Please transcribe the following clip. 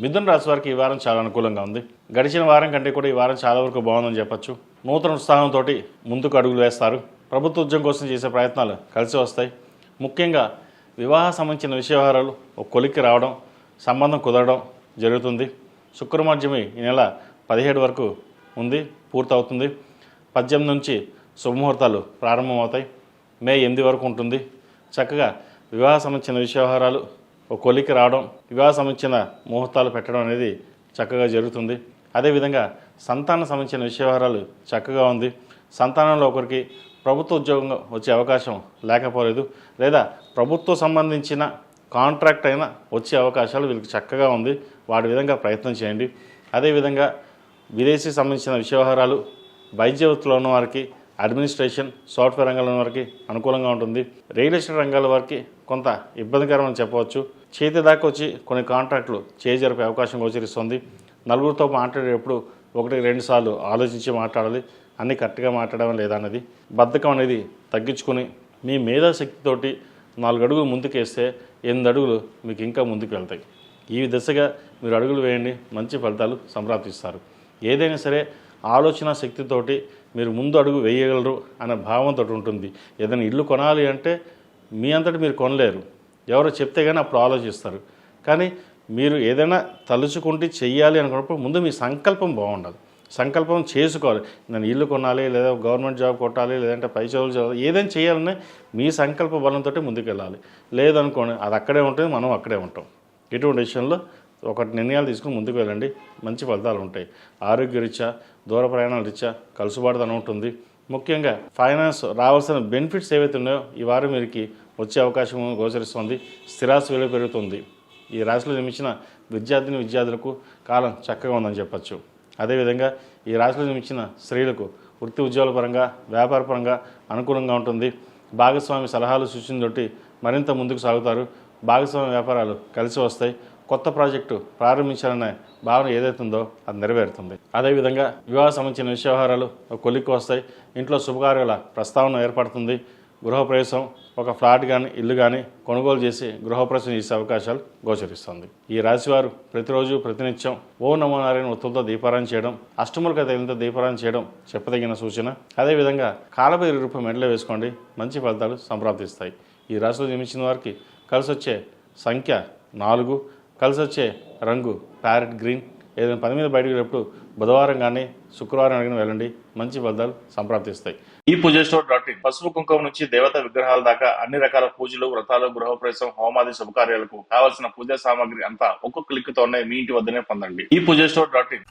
మిథున రాశి వారికి ఈ వారం చాలా అనుకూలంగా ఉంది. గడిచిన వారం కంటే కూడా ఈ వారం చాలా వరకు బాగుందని చెప్పొచ్చు. నూతన ఉత్సాహంతో ముందుకు అడుగులు వేస్తారు. ప్రభుత్వ ఉద్యోగం కోసం చేసే ప్రయత్నాలు కలిసి వస్తాయి. ముఖ్యంగా వివాహ సంబంధించిన విషయవహారాలు ఒక కొలిక్కి రావడం సంబంధం కుదరడం జరుగుతుంది. శుక్రమాధ్యమి ఈ నెల పదిహేడు వరకు ఉంది పూర్తవుతుంది. పద్దెనిమిది నుంచి శుభముహూర్తాలు ప్రారంభమవుతాయి. మే ఎనిమిది వరకు ఉంటుంది. చక్కగా వివాహ సంబంధించిన విషయవహారాలు ఒక కొలికి రావడం వివాహ సంబంధించిన ముహూర్తాలు పెట్టడం అనేది చక్కగా జరుగుతుంది. అదేవిధంగా సంతానం సంబంధించిన విషయవహారాలు చక్కగా ఉంది. సంతానంలో ఒకరికి ప్రభుత్వ ఉద్యోగం వచ్చే అవకాశం లేకపోలేదు. లేదా ప్రభుత్వ సంబంధించిన కాంట్రాక్ట్ అయినా వచ్చే అవకాశాలు వీళ్ళకి చక్కగా ఉంది. వాటి విధంగా ప్రయత్నం చేయండి. అదేవిధంగా విదేశీ సంబంధించిన విషయవహారాలు వైద్య వృత్తిలో ఉన్న వారికి అడ్మినిస్ట్రేషన్ సాఫ్ట్వేర్ రంగంలో ఉన్న వారికి అనుకూలంగా ఉంటుంది. రియల్ ఎస్టేట్ రంగాల వారికి కొంత ఇబ్బందికరమని చెప్పవచ్చు. చేతి దాకా వచ్చి కొన్ని కాంట్రాక్టులు చేజరిపే అవకాశం గోచరిస్తుంది. నలుగురితో మాట్లాడేటప్పుడు ఒకటి రెండు సార్లు ఆలోచించి మాట్లాడాలి. అన్ని కరెక్ట్గా మాట్లాడడం లేదన్నది బద్ధకం అనేది తగ్గించుకొని మీ మేధాశక్తితోటి నాలుగు అడుగులు ముందుకేస్తే ఎనిమిది అడుగులు మీకు ఇంకా ముందుకు వెళ్తాయి. ఈ దిశగా మీరు అడుగులు వేయండి. మంచి ఫలితాలు సంప్రాప్తిస్తారు. ఏదైనా సరే ఆలోచన శక్తితోటి మీరు ముందు అడుగు వేయగలరు అనే భావంతో ఉంటుంది. ఏదైనా ఇల్లు కొనాలి అంటే మీ అంతటి మీరు కొనలేరు. ఎవరో చెప్తే కానీ అప్పుడు ఆలోచిస్తారు. కానీ మీరు ఏదైనా తలుచుకుంటే చెయ్యాలి అనుకున్నప్పుడు ముందు మీ సంకల్పం బాగుండాలి. సంకల్పం చేసుకోవాలి. నేను ఇల్లు కొనాలి లేదా గవర్నమెంట్ జాబ్ కొట్టాలి లేదంటే పై చదువులు చదవాలి ఏదైనా చేయాలనే మీ సంకల్ప బలంతో ముందుకు వెళ్ళాలి లేదనుకోండి అది అక్కడే ఉంటుంది మనం అక్కడే ఉంటాం. ఇటువంటి విషయంలో ఒకటి నిర్ణయాలు తీసుకుని ముందుకు వెళ్ళండి. మంచి ఫలితాలు ఉంటాయి. ఆరోగ్య రీత్యా దూర ప్రయాణాల రీత్యా కలుసుబాటుతనం ఉంటుంది. ముఖ్యంగా ఫైనాన్స్ రావాల్సిన బెనిఫిట్స్ ఏవైతే ఉన్నాయో ఈ వారం వీరికి వచ్చే అవకాశం గోచరిస్తుంది. స్థిరాస్తి విలువ పెరుగుతుంది. ఈ రాశిలో జన్మించిన విద్యార్థిని విద్యార్థులకు కాలం చక్కగా ఉందని చెప్పచ్చు. అదేవిధంగా ఈ రాశిలో జన్మించిన స్త్రీలకు వృత్తి ఉద్యోగాల పరంగా వ్యాపార పరంగా అనుకూలంగా ఉంటుంది. భాగస్వామి సలహాలు సూచనతోటి మరింత ముందుకు సాగుతారు. భాగస్వామి వ్యాపారాలు కలిసి వస్తాయి. కొత్త ప్రాజెక్టు ప్రారంభించాలనే భావన ఏదైతే ఉందో అది నెరవేరుతుంది. అదేవిధంగా వివాహ సంబంధించిన విషయవహారాలు ఒక కొలిక్కి వస్తాయి. ఇంట్లో శుభకార్యాల ప్రస్తావన ఏర్పడుతుంది. గృహప్రవేశం ఒక ఫ్లాట్ కానీ ఇల్లు కానీ కొనుగోలు చేసి గృహప్రవేశం చేసే అవకాశాలు గోచరిస్తుంది. ఈ రాశివారు ప్రతిరోజు ప్రతినిత్యం ఓ నమోనారాయణ ఒత్తులతో దీపారాయణ చేయడం అష్టములక తగినంత దీపారాయణ చేయడం చెప్పదగిన సూచన. అదేవిధంగా కాలపై రూపం మెడలో వేసుకోండి. మంచి ఫలితాలు సంప్రాప్తిస్తాయి. ఈ రాశిలో జన్మించిన వారికి కలిసి వచ్చే సంఖ్య నాలుగు. కలిసి వచ్చే రంగు ప్యారెట్ గ్రీన్. ఏదైనా పని మీద బయటకు వెళ్ళినప్పుడు బుధవారం కానీ శుక్రవారం అడిగిన వెళ్ళండి. మంచి ఫలితాలు సంప్రాప్తిస్తాయి. ఈ పూజ స్టోర్ డాట్ ఇన్. పసుపు కుంకుమ నుంచి దేవత విగ్రహాల దాకా అన్ని రకాల పూజలు వ్రతాలు గృహప్రవేశం హోమాది శుభకార్యాలకు కావలసిన పూజా సామాగ్రి అంతా ఒక్కొక్క క్లిక్ తోనే మీ ఇంటి వద్దనే పొందండి. ఈ పూజ స్టోర్ డాట్ ఇన్.